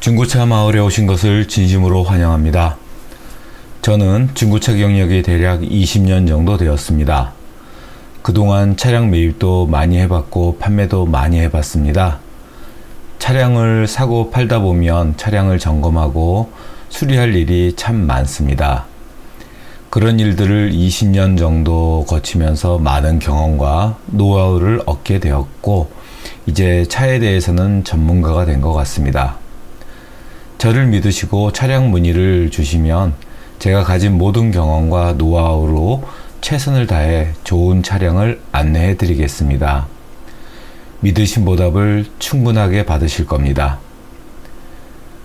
중고차 마을에 오신 것을 진심으로 환영합니다. 저는 중고차 경력이 대략 20년 정도 되었습니다. 그동안 차량 매입도 많이 해봤고 판매도 많이 해봤습니다. 차량을 사고 팔다 보면 차량을 점검하고 수리할 일이 참 많습니다. 그런 일들을 20년 정도 거치면서 많은 경험과 노하우를 얻게 되었고, 이제 차에 대해서는 전문가가 된 것 같습니다. 저를 믿으시고 차량 문의를 주시면 제가 가진 모든 경험과 노하우로 최선을 다해 좋은 차량을 안내해 드리겠습니다. 믿으신 보답을 충분하게 받으실 겁니다.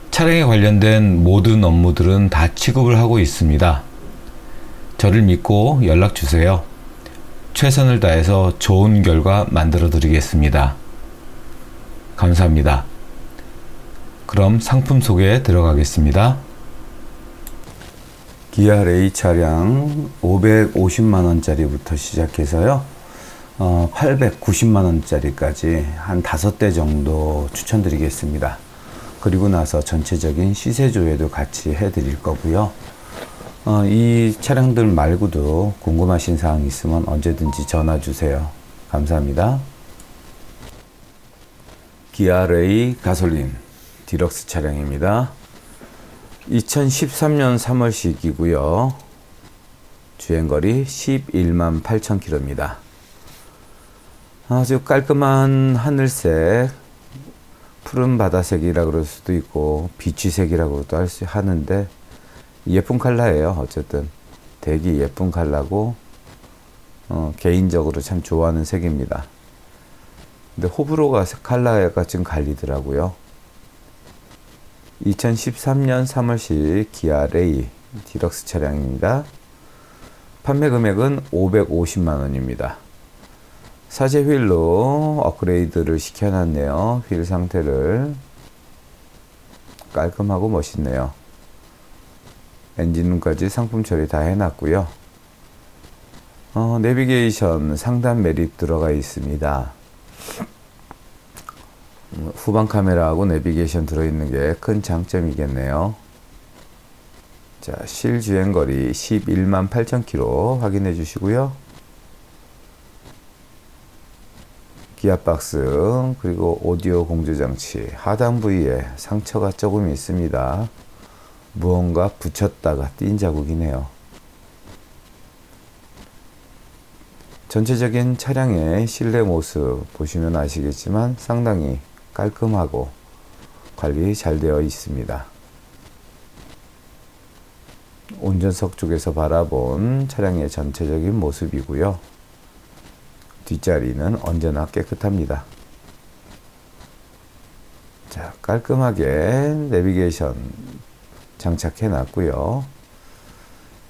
차량에 관련된 모든 업무들은 다 취급을 하고 있습니다. 저를 믿고 연락 주세요. 최선을 다해서 좋은 결과 만들어 드리겠습니다. 감사합니다. 그럼 상품 소개에 들어가겠습니다. 기아 레이 차량 550만 원짜리부터 시작해서요. 어, 890만 원짜리까지 한 다섯 대 정도 추천드리겠습니다. 그리고 나서 전체적인 시세 조회도 같이 해드릴 거고요. 어, 이 차량들 말고도 궁금하신 사항 있으면 언제든지 전화 주세요. 감사합니다. 기아 레이 가솔린 디럭스 차량입니다. 2013년 3월식이고요. 주행거리 11만 8천 킬로입니다. 아주 깔끔한 하늘색, 푸른 바다색이라 그럴 수도 있고 비취색이라고도 할 수 하는데 예쁜 컬러예요. 어쨌든 되게 예쁜 컬러고 어, 개인적으로 참 좋아하는 색입니다. 근데 호불호가 컬러가 좀 갈리더라고요. 2013년 3월식 기아 레이 디럭스 차량입니다. 판매 금액은 550만 원입니다. 사제 휠로 업그레이드를 시켜놨네요. 휠 상태를 깔끔하고 멋있네요. 엔진룸까지 상품 처리 다 해놨고요. 어, 내비게이션 상단 메립 들어가 있습니다. 후방 카메라하고 내비게이션 들어있는 게 큰 장점이겠네요. 자, 실주행 거리 11만 8천 킬로 확인해 주시고요. 기아박스 그리고 오디오 공조 장치 하단 부위에 상처가 조금 있습니다. 무언가 붙였다가 띈 자국이네요. 전체적인 차량의 실내 모습 보시면 아시겠지만 상당히 깔끔하고 관리 잘 되어 있습니다. 운전석 쪽에서 바라본 차량의 전체적인 모습이고요. 뒷자리는 언제나 깨끗합니다. 자, 깔끔하게 내비게이션 장착해 놨고요.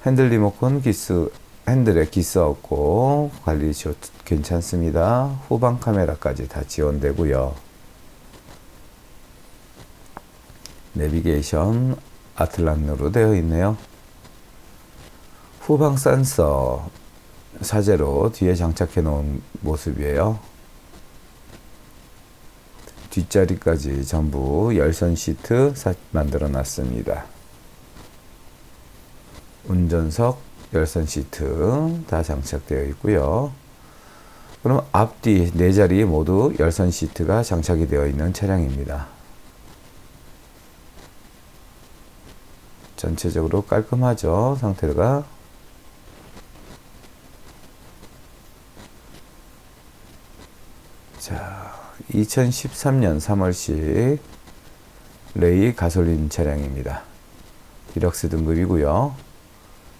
핸들 리모컨 기스 핸들에 기스 없고 관리 좋, 괜찮습니다. 후방 카메라까지 다 지원되고요. 내비게이션 아틀란으로 되어 있네요. 후방 센서 사제로 뒤에 장착해 놓은 모습이에요. 뒷자리까지 전부 열선 시트 만들어 놨습니다. 운전석 열선 시트 다 장착되어 있고요. 그럼 앞뒤 네 자리 모두 열선 시트가 장착이 되어 있는 차량입니다. 전체적으로 깔끔하죠? 상태가. 자 2013년 3월식 레이 가솔린 차량입니다. 디럭스 등급이고요.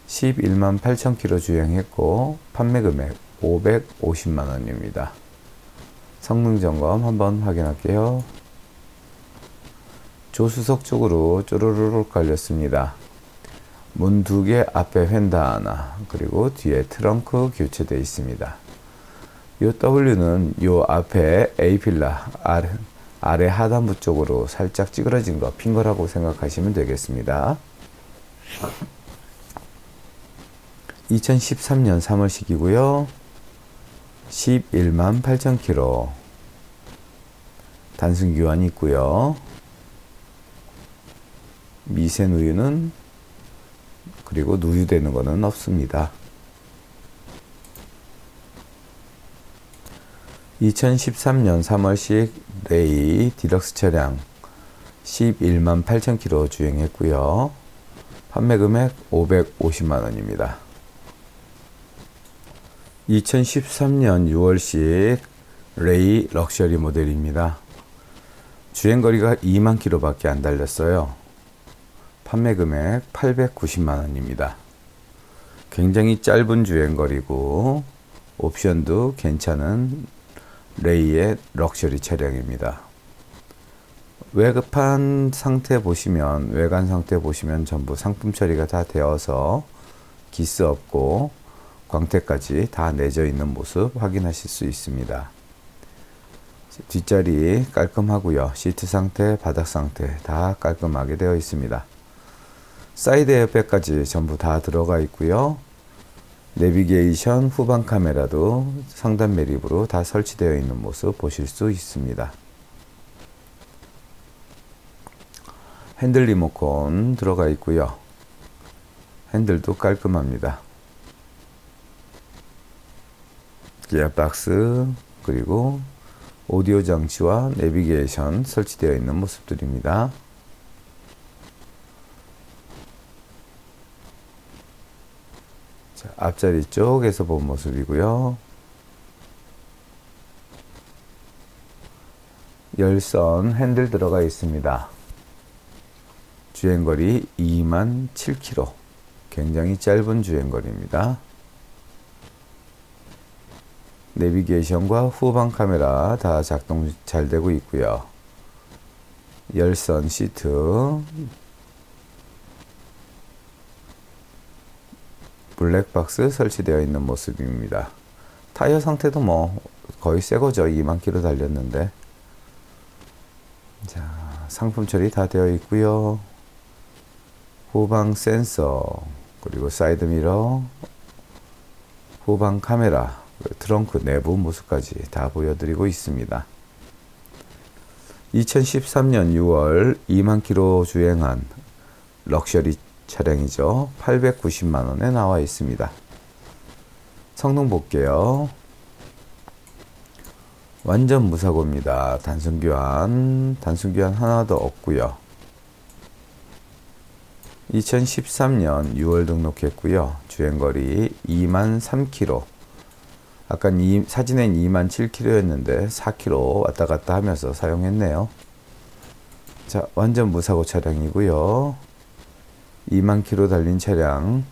11만 8천 킬로 주행했고 판매 금액 550만 원입니다. 성능 점검 한번 확인할게요 조수석 쪽으로 쪼르르륵 갈렸습니다. 문 두 개 앞에 휀다 하나 그리고 뒤에 트렁크 교체되어 있습니다. 요 W는 요 앞에 A필라 아래, 아래 하단부 쪽으로 살짝 찌그러진 거 핀 거라고 생각하시면 되겠습니다. 2013년 3월식이고요. 11만 8천 킬로 단순 교환이 있고요. 미세 누유는 그리고 누유되는 것은 없습니다. 2013년 3월식 레이 디럭스 차량 11만 8천 킬로 주행했고요. 판매 금액 550만 원입니다. 2013년 6월식 레이 럭셔리 모델입니다. 주행 거리가 2만 킬로밖에 안 달렸어요. 판매 금액 890만 원입니다. 굉장히 짧은 주행거리고 옵션도 괜찮은 레이의 럭셔리 차량입니다. 외급한 상태 보시면 외관 상태 보시면 전부 상품 처리가 다 되어서 기스 없고 광택까지 다 내져 있는 모습 확인하실 수 있습니다. 뒷자리 깔끔하고요. 시트 상태, 바닥 상태 다 깔끔하게 되어 있습니다. 사이드 에어백까지 전부 다 들어가 있고요. 내비게이션 후방 카메라도 상단 매립으로 다 설치되어 있는 모습 보실 수 있습니다. 핸들 리모컨 들어가 있고요. 핸들도 깔끔합니다. 기어박스 그리고 오디오 장치와 내비게이션 설치되어 있는 모습들입니다. 앞자리 쪽에서 본 모습이고요. 열선 핸들 들어가 있습니다. 주행거리 2만 7km. 굉장히 짧은 주행거리입니다. 내비게이션과 후방 카메라 다 작동 잘 되고 있고요. 열선 시트, 블랙박스 설치되어 있는 모습입니다. 타이어 상태도 뭐 거의 새 거죠. 2만 킬로 달렸는데. 자, 상품 처리 다 되어 있고요. 후방 센서, 그리고 사이드 미러, 후방 카메라, 트렁크 내부 모습까지 다 보여드리고 있습니다. 2013년 6월 2만 킬로 주행한 럭셔리 차량이죠. 890만 원에 나와 있습니다. 성능 볼게요. 완전 무사고입니다. 단순 교환, 단순 교환 하나도 없고요. 2013년 6월 등록했고요. 주행거리 2만 3km. 아까 이, 사진엔 2만 7km였는데 4km 왔다 갔다 하면서 사용했네요. 자, 완전 무사고 차량이고요. 2만 킬로 달린 차량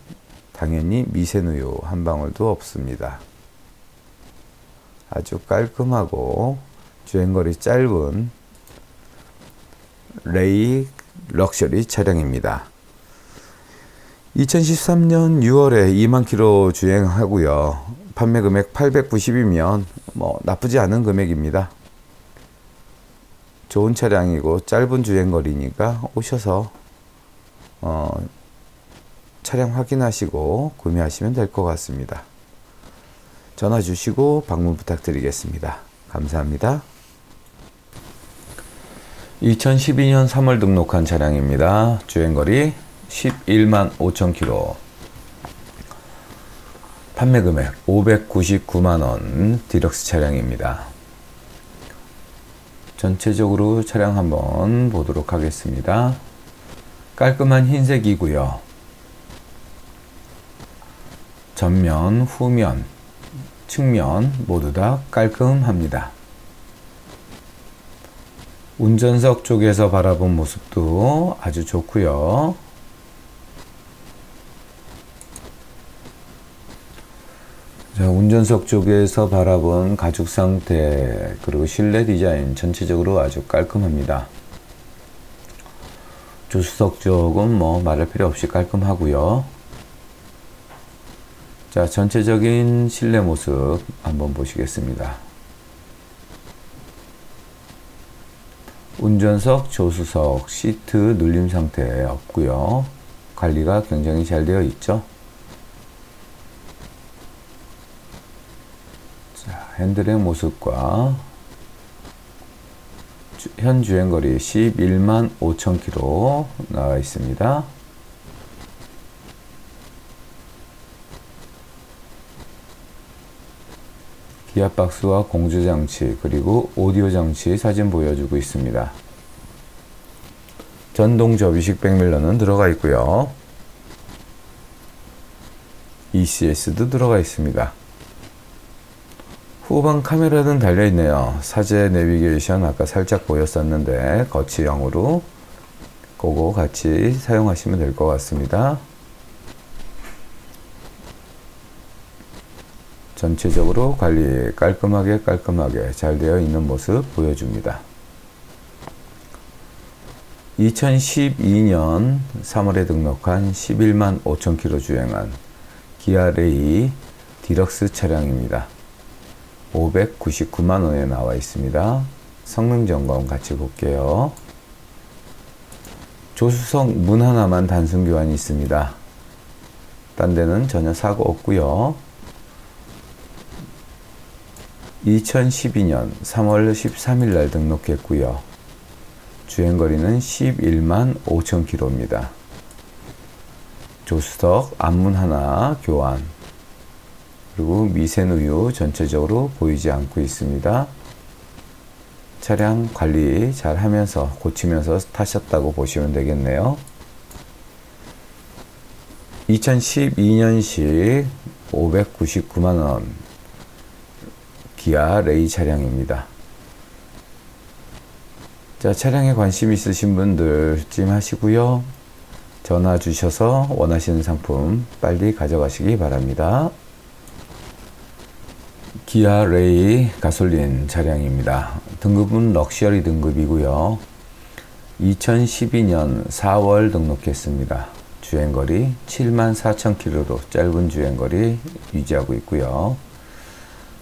당연히 미세누유 한 방울도 없습니다. 아주 깔끔하고 주행거리 짧은 레이 럭셔리 차량입니다. 2013년 6월에 2만 킬로 주행하고요. 판매 금액 890이면 뭐 나쁘지 않은 금액입니다. 좋은 차량이고 짧은 주행거리니까 오셔서 어, 차량 확인하시고 구매하시면 될 것 같습니다. 전화 주시고 방문 부탁드리겠습니다. 감사합니다. 2012년 3월 등록한 차량입니다. 주행거리 11만 5천 킬로. 판매 금액 599만 원 디럭스 차량입니다. 전체적으로 차량 한번 보도록 하겠습니다. 깔끔한 흰색이고요. 전면, 후면, 측면 모두 다 깔끔합니다. 운전석 쪽에서 바라본 모습도 아주 좋고요. 자, 운전석 쪽에서 바라본 가죽 상태 그리고 실내 디자인 전체적으로 아주 깔끔합니다. 조수석 쪽은 뭐 말할 필요 없이 깔끔하고요. 자, 전체적인 실내 모습 한번 보시겠습니다. 운전석, 조수석, 시트 눌림 상태 없고요. 관리가 굉장히 잘 되어 있죠. 자, 핸들의 모습과 현 주행거리 11만 5천 킬로 나와 있습니다. 기아박스와 공조장치 그리고 오디오 장치 사진 보여주고 있습니다. 전동 접이식 백밀러는 들어가 있고요. ECS도 들어가 있습니다. 후방 카메라는 달려있네요. 사제 내비게이션 아까 살짝 보였었는데 거치형으로 그거 같이 사용하시면 될 것 같습니다. 전체적으로 관리 깔끔하게 깔끔하게 잘 되어 있는 모습 보여줍니다. 2012년 3월에 등록한 11만 5천 킬로 주행한 기아 레이 디럭스 차량입니다. 599만 원에 나와 있습니다. 성능 점검 같이 볼게요. 조수석 문 하나만 단순 교환이 있습니다. 딴 데는 전혀 사고 없고요. 2012년 3월 13일 날 등록했고요. 주행거리는 11만 5천 킬로입니다. 조수석 앞문 하나 교환 그리고 미센 우유 전체적으로 보이지 않고 있습니다. 차량 관리 잘 하면서 고치면서 타셨다고 보시면 되겠네요. 2012년식 599만원 기아 레이 차량입니다. 자, 차량에 관심 있으신 분들 찜 하시고요. 전화 주셔서 원하시는 상품 빨리 가져가시기 바랍니다. 기아 레이 가솔린 차량입니다. 등급은 럭셔리 등급이고요. 2012년 4월 등록했습니다. 주행거리 7만 4천 킬로로 짧은 주행거리 유지하고 있고요.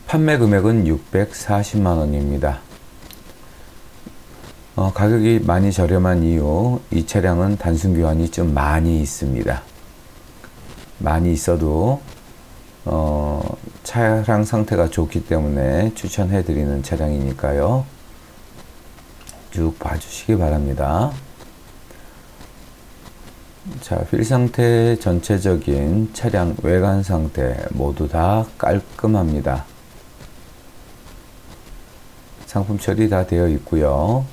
판매 금액은 640만 원입니다. 어, 가격이 많이 저렴한 이유 이 차량은 단순 교환이 좀 많이 있습니다. 많이 있어도 어, 차량 상태가 좋기 때문에 추천해 드리는 차량이니까요. 쭉 봐주시기 바랍니다. 자, 휠 상태 전체적인 차량 외관 상태 모두 다 깔끔합니다. 상품 처리 다 되어 있고요.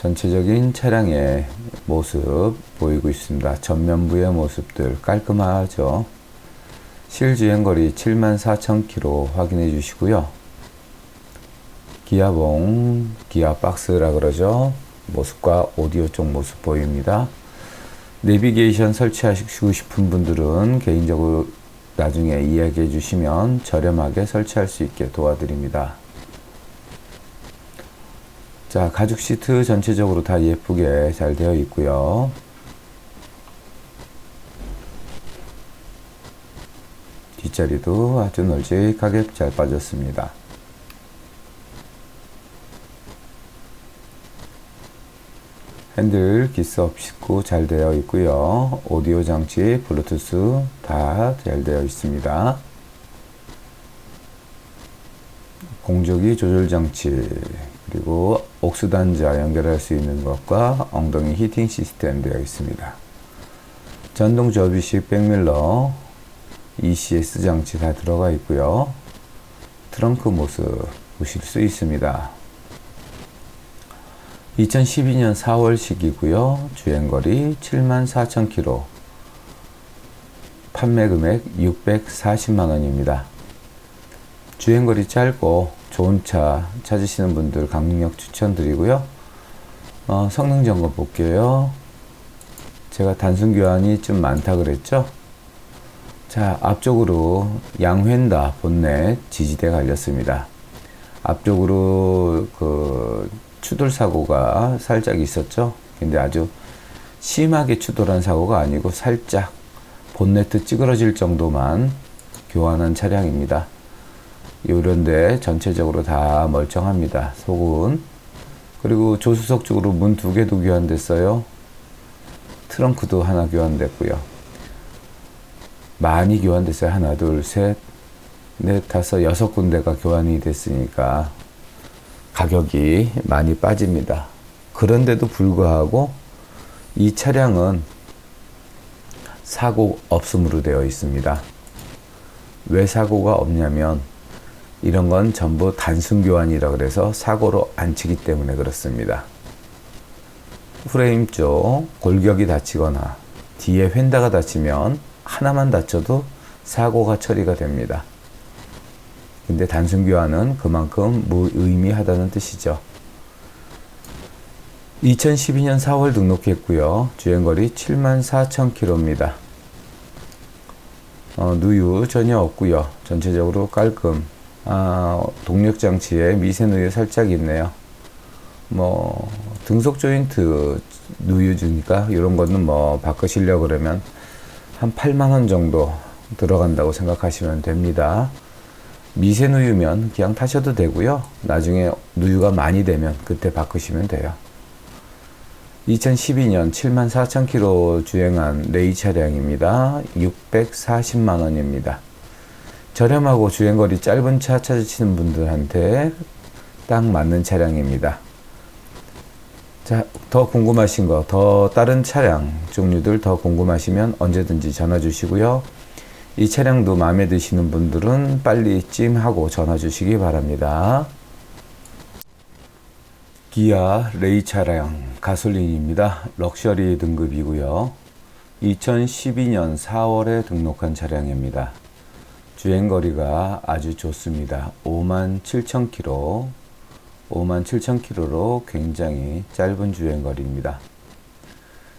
전체적인 차량의 모습 보이고 있습니다. 전면부의 모습들 깔끔하죠. 실주행거리 74,000km 확인해 주시고요. 기아봉, 기아박스라 그러죠. 모습과 오디오 쪽 모습 보입니다. 내비게이션 설치하시고 싶은 분들은 개인적으로 나중에 이야기해 주시면 저렴하게 설치할 수 있게 도와드립니다. 자, 가죽 시트 전체적으로 다 예쁘게 잘 되어 있고요. 뒷자리도 아주 널찍하게 잘 빠졌습니다. 핸들 기스 없이고 잘 되어 있고요. 오디오 장치, 블루투스 다 잘 되어 있습니다. 공조기 조절 장치 그리고 옥수단자 연결할 수 있는 것과 엉덩이 히팅 시스템 되어 있습니다. 전동 접이식 백밀러 ECS 장치 다 들어가 있고요. 트렁크 모습 보실 수 있습니다. 2012년 4월식이고요. 주행거리 74,000km. 판매 금액 640만 원입니다. 주행거리 짧고 좋은 차 찾으시는 분들 강력 추천드리고요. 어, 성능 점검 볼게요. 제가 단순 교환이 좀 많다 그랬죠? 자, 앞쪽으로 양휀다 본넷 지지대 갈렸습니다. 앞쪽으로 그 추돌 사고가 살짝 있었죠? 근데 아주 심하게 추돌한 사고가 아니고 살짝 본네트 찌그러질 정도만 교환한 차량입니다. 이런데 전체적으로 다 멀쩡합니다. 속은. 그리고 조수석 쪽으로 문 두 개도 교환됐어요. 트렁크도 하나 교환됐고요. 많이 교환됐어요. 하나, 둘, 셋, 네, 다섯, 여섯 군데가 교환이 됐으니까 가격이 많이 빠집니다. 그런데도 불구하고 이 차량은 사고 없음으로 되어 있습니다. 왜 사고가 없냐면 이런 건 전부 단순 교환이라 그래서 사고로 안 치기 때문에 그렇습니다. 프레임 쪽 골격이 다치거나 뒤에 휀다가 다치면 하나만 다쳐도 사고가 처리가 됩니다. 근데 단순 교환은 그만큼 무의미하다는 뜻이죠. 2012년 4월 등록했고요. 주행거리 7만 4천 킬로입니다. 어, 누유 전혀 없고요. 전체적으로 깔끔. 아, 동력 장치에 미세 누유 살짝 있네요. 뭐 등속 조인트 누유 주니까 이런 거는 뭐 바꾸시려 그러면 한 8만 원 정도 들어간다고 생각하시면 됩니다. 미세 누유면 그냥 타셔도 되고요. 나중에 누유가 많이 되면 그때 바꾸시면 돼요. 2012년 7만 4천 킬로 주행한 레이 차량입니다. 640만 원입니다. 저렴하고 주행거리 짧은 차 찾으시는 분들한테 딱 맞는 차량입니다. 자, 더 궁금하신 거, 더 다른 차량 종류들 더 궁금하시면 언제든지 전화 주시고요. 이 차량도 마음에 드시는 분들은 빨리 찜하고 전화 주시기 바랍니다. 기아 레이 차량 가솔린입니다. 럭셔리 등급이고요. 2012년 4월에 등록한 차량입니다. 주행거리가 아주 좋습니다. 5만 7천 킬로, 5만 7천 킬로로 굉장히 짧은 주행거리입니다.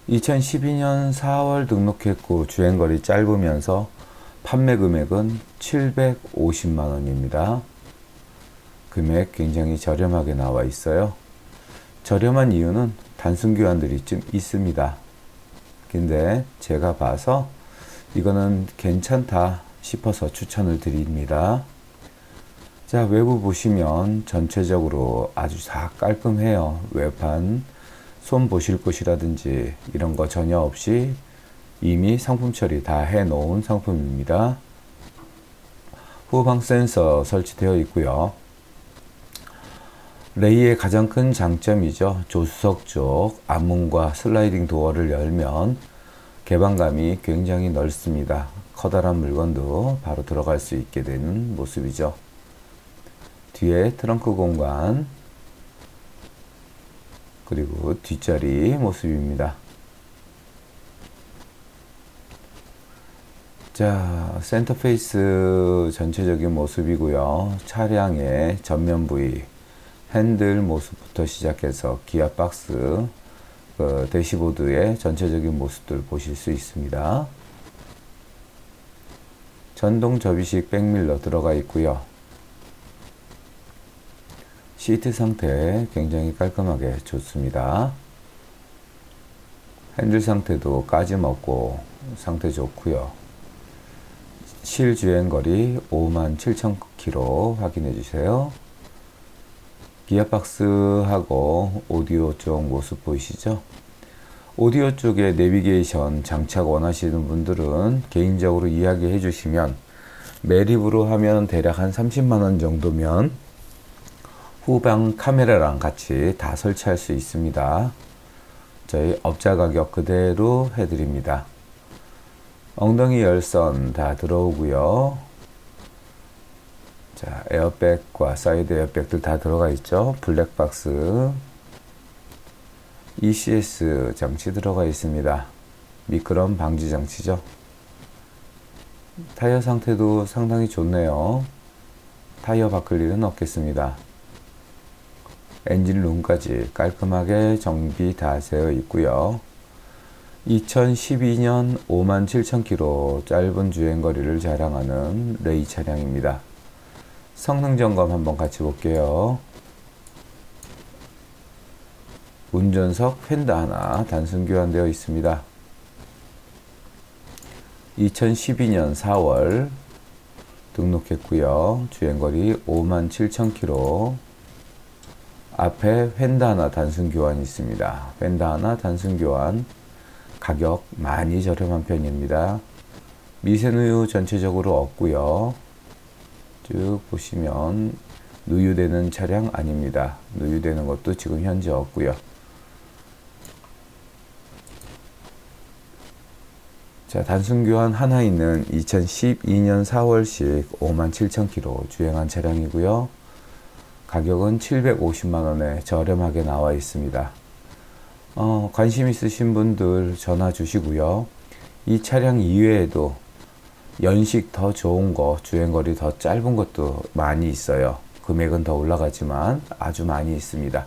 2012년 4월 등록했고 주행거리 짧으면서 판매 금액은 750만 원입니다. 금액 굉장히 저렴하게 나와 있어요. 저렴한 이유는 단순 교환들이 좀 있습니다. 근데 제가 봐서 이거는 괜찮다 싶어서 추천을 드립니다. 자, 외부 보시면 전체적으로 아주 다 깔끔해요. 외판, 손 보실 곳이라든지 이런 거 전혀 없이 이미 상품 처리 다 해 놓은 상품입니다. 후방 센서 설치되어 있고요. 레이의 가장 큰 장점이죠. 조수석 쪽 앞문과 슬라이딩 도어를 열면 개방감이 굉장히 넓습니다. 커다란 물건도 바로 들어갈 수 있게 되는 모습이죠. 뒤에 트렁크 공간 그리고 뒷자리 모습입니다. 자, 센터 페이스 전체적인 모습이고요. 차량의 전면 부위 핸들 모습부터 시작해서 기아 박스, 그 대시보드의 전체적인 모습들 보실 수 있습니다. 전동 접이식 백밀러 들어가 있고요. 시트 상태 굉장히 깔끔하게 좋습니다. 핸들 상태도 까짐 없고 상태 좋고요. 실주행 거리 5만 7천 킬로 확인해 주세요. 기아박스하고 오디오 쪽 모습 보이시죠? 오디오 쪽에 내비게이션 장착 원하시는 분들은 개인적으로 이야기해 주시면 매립으로 하면 대략 한 30만원 정도면 후방 카메라랑 같이 다 설치할 수 있습니다. 저희 업자 가격 그대로 해드립니다. 엉덩이 열선 다 들어오고요. 자, 에어백과 사이드 에어백들 다 들어가 있죠. 블랙박스. ECS 장치 들어가 있습니다. 미끄럼 방지 장치죠. 타이어 상태도 상당히 좋네요. 타이어 바꿀 일은 없겠습니다. 엔진 룸까지 깔끔하게 정비 다 되어 있고요. 2012년 5만 7천 킬로 짧은 주행거리를 자랑하는 레이 차량입니다. 성능 점검 한번 같이 볼게요. 운전석 펜더 하나 단순 교환되어 있습니다. 2012년 4월 등록했고요. 주행거리 5만 7천 킬로. 앞에 펜더 하나 단순 교환 있습니다. 펜더 하나 단순 교환. 가격 많이 저렴한 편입니다. 미세누유 전체적으로 없고요. 쭉 보시면 누유되는 차량 아닙니다. 누유되는 것도 지금 현재 없고요. 자, 단순 교환 하나 있는 2012년 4월식 57,000km 주행한 차량이고요. 가격은 750만 원에 저렴하게 나와 있습니다. 어, 관심 있으신 분들 전화 주시고요. 이 차량 이외에도 연식 더 좋은 거, 주행거리 더 짧은 것도 많이 있어요. 금액은 더 올라가지만 아주 많이 있습니다.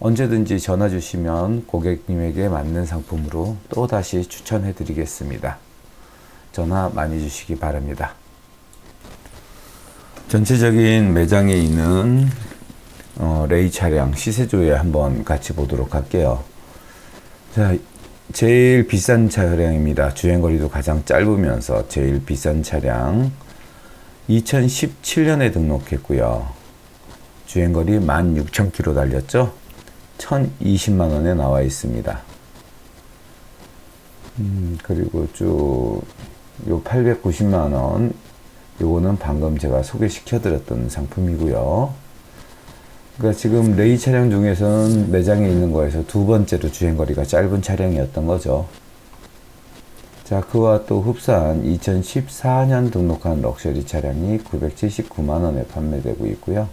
언제든지 전화 주시면 고객님에게 맞는 상품으로 또 다시 추천해 드리겠습니다. 전화 많이 주시기 바랍니다. 전체적인 매장에 있는 어, 레이 차량 시세 조회 한번 같이 보도록 할게요. 자, 제일 비싼 차량입니다. 주행거리도 가장 짧으면서 제일 비싼 차량 2017년에 등록했고요. 주행거리 16,000km 달렸죠. 1,020만 원에 나와 있습니다. 음, 그리고 쭉 요 890만 원 요거는 방금 제가 소개시켜 드렸던 상품이고요. 그러니까 지금 레이 차량 중에서는 매장에 있는 거에서 두 번째로 주행 거리가 짧은 차량이었던 거죠. 자, 그와 또 흡사한 2014년 등록한 럭셔리 차량이 979만 원에 판매되고 있고요.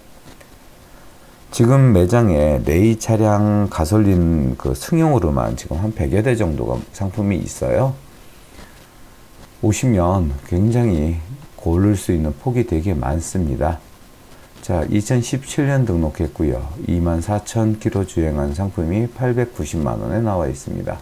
지금 매장에 레이 차량 가솔린 그 승용으로만 지금 한 100여 대 정도가 상품이 있어요. 오시면 굉장히 고를 수 있는 폭이 되게 많습니다. 자, 2017년 등록했고요. 24,000km 주행한 상품이 890만 원에 나와 있습니다.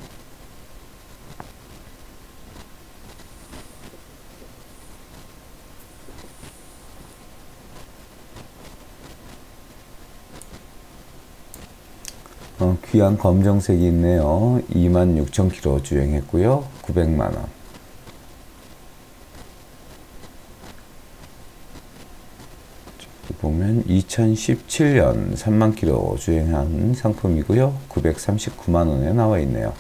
어, 귀한 검정색이 있네요. 26,000km 주행했고요. 900만원. 보면 2017년 3만 킬로 주행한 상품이고요. 939만 원에 나와 있네요.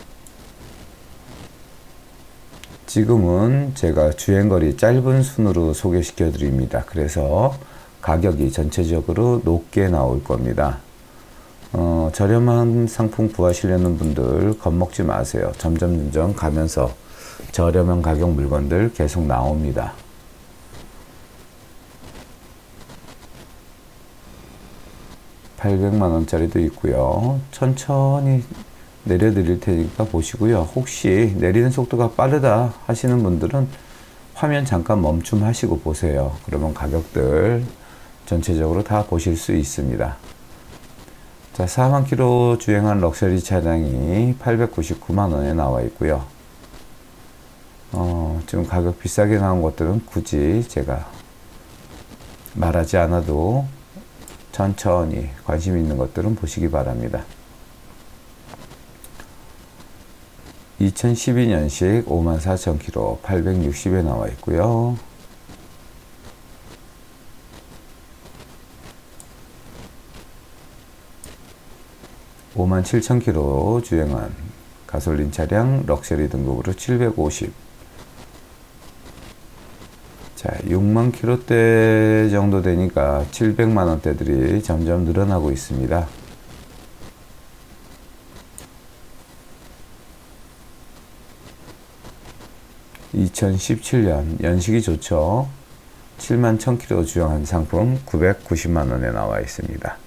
지금은 제가 주행거리 짧은 순으로 소개시켜 드립니다. 그래서 가격이 전체적으로 높게 나올 겁니다. 어, 저렴한 상품 구하시려는 분들 겁먹지 마세요. 점점 점점 가면서 저렴한 가격 물건들 계속 나옵니다. (800만) 원짜리도 있고요 천천히 내려드릴 테니까 보시고요 혹시 내리는 속도가 빠르다 하시는 분들은 화면 잠깐 멈춤 하시고 보세요 그러면 가격들 전체적으로 다 보실 수 있습니다 자, 4만 킬로 주행한 럭셔리 차량이 899만 원에 나와 있고요. 어, 지금 가격 비싸게 나온 것들은 굳이 제가 말하지 않아도 천천히 관심 있는 것들은 보시기 바랍니다. 2012년식 54,000km 860에 나와 있고요. 5만 7천 킬로 주행한 가솔린 차량 럭셔리 등급으로 750. 자, 6만 킬로대 정도 되니까 700만 원대들이 점점 늘어나고 있습니다. (2017년) 연식이 좋죠. 7만 1000km 주행한 상품 990만 원에 나와 있습니다.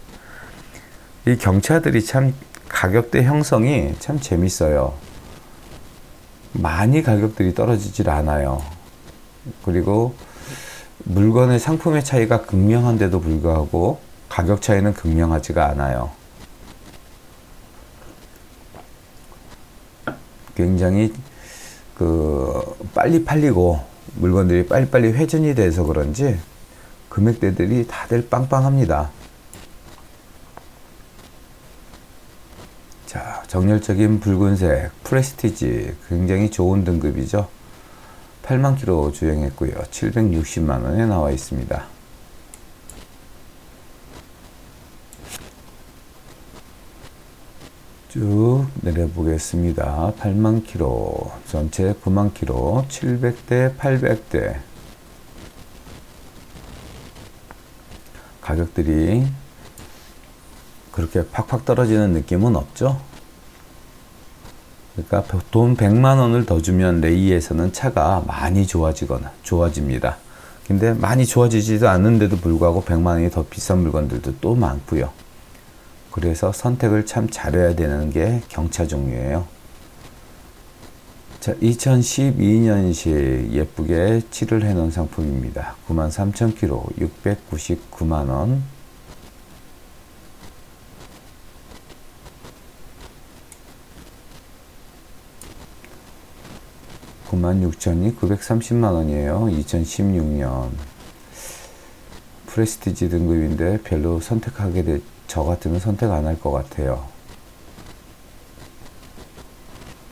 이 경차들이 참 가격대 형성이 참 재밌어요. 많이 가격들이 떨어지질 않아요. 그리고 물건의 상품의 차이가 극명한데도 불구하고 가격 차이는 극명하지가 않아요. 굉장히 그 빨리 팔리고 물건들이 빨리빨리 회전이 돼서 그런지 금액대들이 다들 빵빵합니다. 자, 정열적인 붉은색 프레스티지 굉장히 좋은 등급이죠. 8만 킬로 주행했고요. 760만 원에 나와 있습니다. 쭉 내려보겠습니다. 8만 킬로, 전체 9만 킬로, 700대, 800대. 가격들이 그렇게 팍팍 떨어지는 느낌은 없죠. 그러니까 돈 100만 원을 더 주면 레이에서는 차가 많이 좋아지거나 좋아집니다. 근데 많이 좋아지지도 않는데도 불구하고 100만 원이 더 비싼 물건들도 또 많고요. 그래서 선택을 참 잘해야 되는 게 경차 종류예요. 자, 2012년식 예쁘게 칠을 해 놓은 상품입니다. 93,000km, 699만원. 96,000이 930만 원이에요. 2016년. 프레스티지 등급인데 별로 선택하게 돼, 저 같으면 선택 안 할 것 같아요.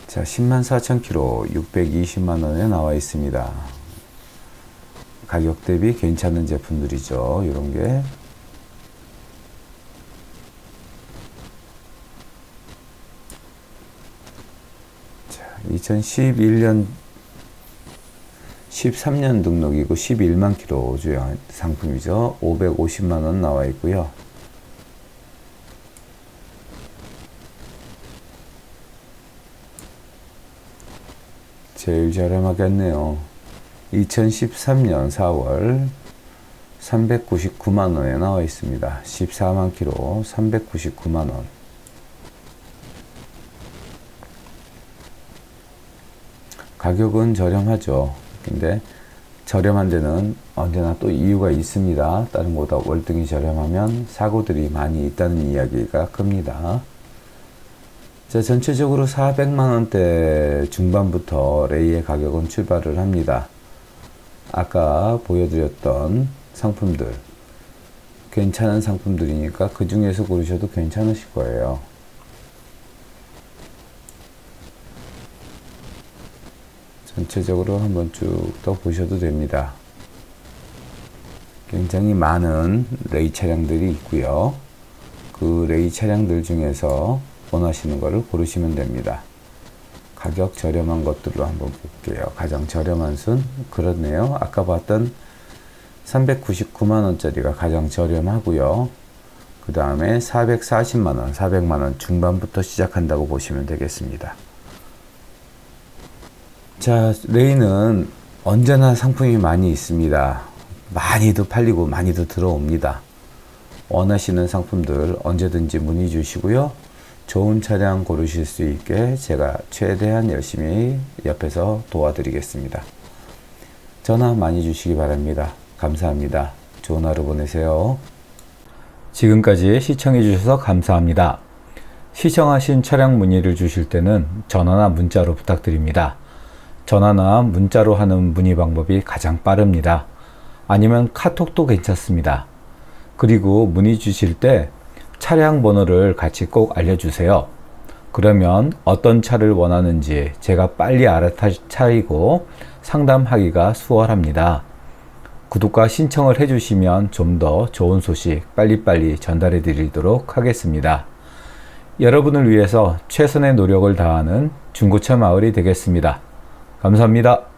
자, 10만 4천 킬로 620만 원에 나와 있습니다. 가격 대비 괜찮은 제품들이죠. 이런 게. 자, 2011년 13년 등록이고 11만 킬로 주행 상품이죠. 550만 원 나와 있고요. 제일 저렴하겠네요. 2013년 4월 399만 원에 나와 있습니다. 14만 킬로 399만 원. 가격은 저렴하죠. 근데 저렴한 데는 언제나 또 이유가 있습니다. 다른 것보다 월등히 저렴하면 사고들이 많이 있다는 이야기가 큽니다. 자, 전체적으로 400만원대 중반부터 레이의 가격은 출발을 합니다. 아까 보여드렸던 상품들. 괜찮은 상품들이니까 그 중에서 고르셔도 괜찮으실 거예요. 전체적으로 한번 쭉 더 보셔도 됩니다. 굉장히 많은 레이 차량들이 있고요. 그 레이 차량들 중에서 원하시는 것을 고르시면 됩니다. 가격 저렴한 것들로 한번 볼게요. 가장 저렴한 순 그렇네요. 아까 봤던 399만 원짜리가 가장 저렴하고요. 그 다음에 440만 원, 400만 원 중반부터 시작한다고 보시면 되겠습니다. 자, 레이는 언제나 상품이 많이 있습니다. 많이도 팔리고 많이도 들어옵니다. 원하시는 상품들 언제든지 문의 주시고요. 좋은 차량 고르실 수 있게 제가 최대한 열심히 옆에서 도와드리겠습니다. 전화 많이 주시기 바랍니다. 감사합니다. 좋은 하루 보내세요. 지금까지 시청해 주셔서 감사합니다. 시청하신 차량 문의를 주실 때는 전화나 문자로 부탁드립니다. 전화나 문자로 하는 문의 방법이 가장 빠릅니다. 아니면 카톡도 괜찮습니다. 그리고 문의 주실 때 차량 번호를 같이 꼭 알려주세요. 그러면 어떤 차를 원하는지 제가 빨리 알아차리고 상담하기가 수월합니다. 구독과 신청을 해주시면 좀 더 좋은 소식 빨리빨리 전달해 드리도록 하겠습니다. 여러분을 위해서 최선의 노력을 다하는 중고차 마을이 되겠습니다. 감사합니다.